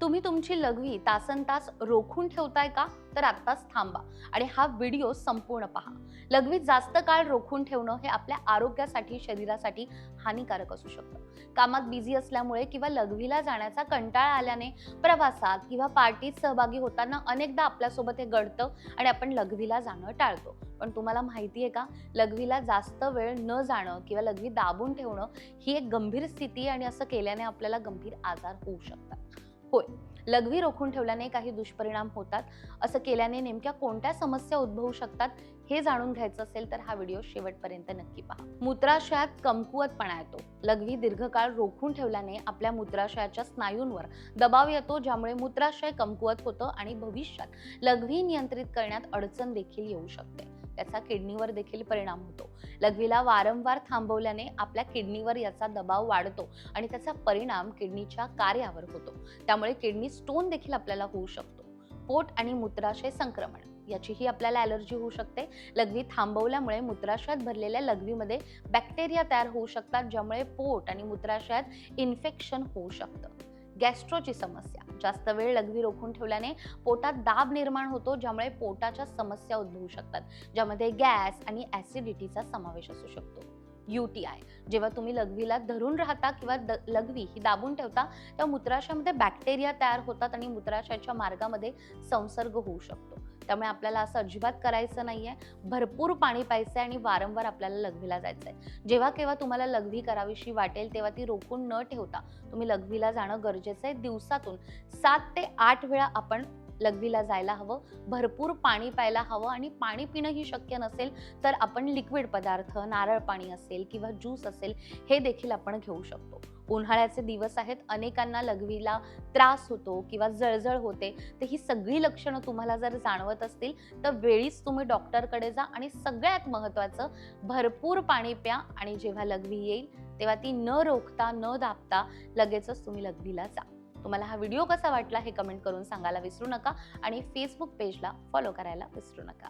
तुम्ही तुमची लघवी तासन तास रोखून ठेवताय का? तर आत्ताच थांबा आणि हा व्हिडिओ संपूर्ण पहा. लघवी जास्त काळ रोखून ठेवणं हे आपल्या आरोग्यासाठी शरीरासाठी हानिकारक असू शकतं. कामात बिझी असल्यामुळे किंवा लघवीला जाण्याचा कंटाळा आल्याने प्रवासात किंवा पार्टीत सहभागी होताना अनेकदा आपल्यासोबत हे घडतं आणि आपण लघवीला जाणं टाळतो. पण तुम्हाला माहिती आहे का? लघवीला जास्त वेळ न जाणं किंवा लघवी दाबून ठेवणं ही एक गंभीर स्थिती आहे आणि असं केल्याने आपल्याला गंभीर आजार होऊ शकतात. होय. लघवी रोखून ठेवल्याने काही दुष्परिणाम होतात. असं केल्याने नेमक्या कोणत्या समस्या उद्भवू शकतात हे जाणून घ्यायचं असेल तर हा व्हिडिओ शेवटपर्यंत नक्की पहा. मूत्राशयात कमकुवतपणा येतो. लघवी दीर्घकाळ रोखून ठेवल्याने आपल्या मूत्राशयाच्या स्नायूंवर दबाव येतो ज्यामुळे मूत्राशय कमकुवत होतं आणि भविष्यात लघवी नियंत्रित करण्यात अडचण देखील येऊ शकते. त्याचा किडनीवर देखील परिणाम होतो. लघवीला वारंवार थांबवल्याने आपल्या किडनीवर याचा दबाव वाढतो आणि त्याचा परिणाम किडनीच्या कार्यावर होतो. त्यामुळे किडनी स्टोन देखील आपल्याला होऊ शकतो. पोट आणि मूत्राशय संक्रमण याचीही आपल्याला ॲलर्जी होऊ शकते. लघवी थांबवल्यामुळे मूत्राशयात भरलेल्या लघवीमध्ये बॅक्टेरिया तयार होऊ शकतात ज्यामुळे पोट आणि मूत्राशयात इन्फेक्शन होऊ शकतं. गॅस्ट्रोची समस्या. जास्त वेळ लघवी रोखून ठेवल्याने पोटात दाब निर्माण होतो ज्यामुळे पोटाच्या समस्या उद्भवू शकतात ज्यामध्ये गॅस आणि ॲसिडिटीचा समावेश असू शकतो. U T I. जेव्हा तुम्ही लघवीला धरून राहता किंवा द लघवी ही दाबून ठेवता तेव्हा मूत्राशयामध्ये बॅक्टेरिया तयार होतात आणि मूत्राशयाच्या मार्गामध्ये संसर्ग होऊ शकतो. त्यामुळे आपल्याला असं अजिबात करायचं नाही आहे भरपूर पाणी प्यायचं आहे आणि वारंवार आपल्याला लघवीला जायचं आहे जेव्हा केव्हा तुम्हाला लघवी करावीशी वाटेल तेव्हा ती रोखून न ठेवता तुम्ही लघवीला जाणं गरजेचं आहे. दिवसातून सात ते आठ वेळा आपण लघवीला जायला हवं. भरपूर पाणी प्यायला हवं आणि पाणी पिणंही शक्य नसेल तर आपण लिक्विड पदार्थ नारळ पाणी असेल किंवा ज्यूस असेल हे देखील आपण घेऊ शकतो. उन्हाळ्याचे दिवस आहेत अनेकांना लघवीला त्रास होतो किंवा जळजळ होते तर ही सगळी लक्षणं तुम्हाला जर जाणवत असतील तर वेळीच तुम्ही डॉक्टरकडे जा आणि सगळ्यात महत्त्वाचं भरपूर पाणी प्या आणि जेव्हा लघवी येईल तेव्हा ती न रोखता न दाबता लगेचच तुम्ही लघवीला जा. तुम्हाला हा व्हिडिओ कसा वाटला हे कमेंट करून सांगायला विसरू नका आणि फेसबुक पेजला फॉलो करायला विसरू नका.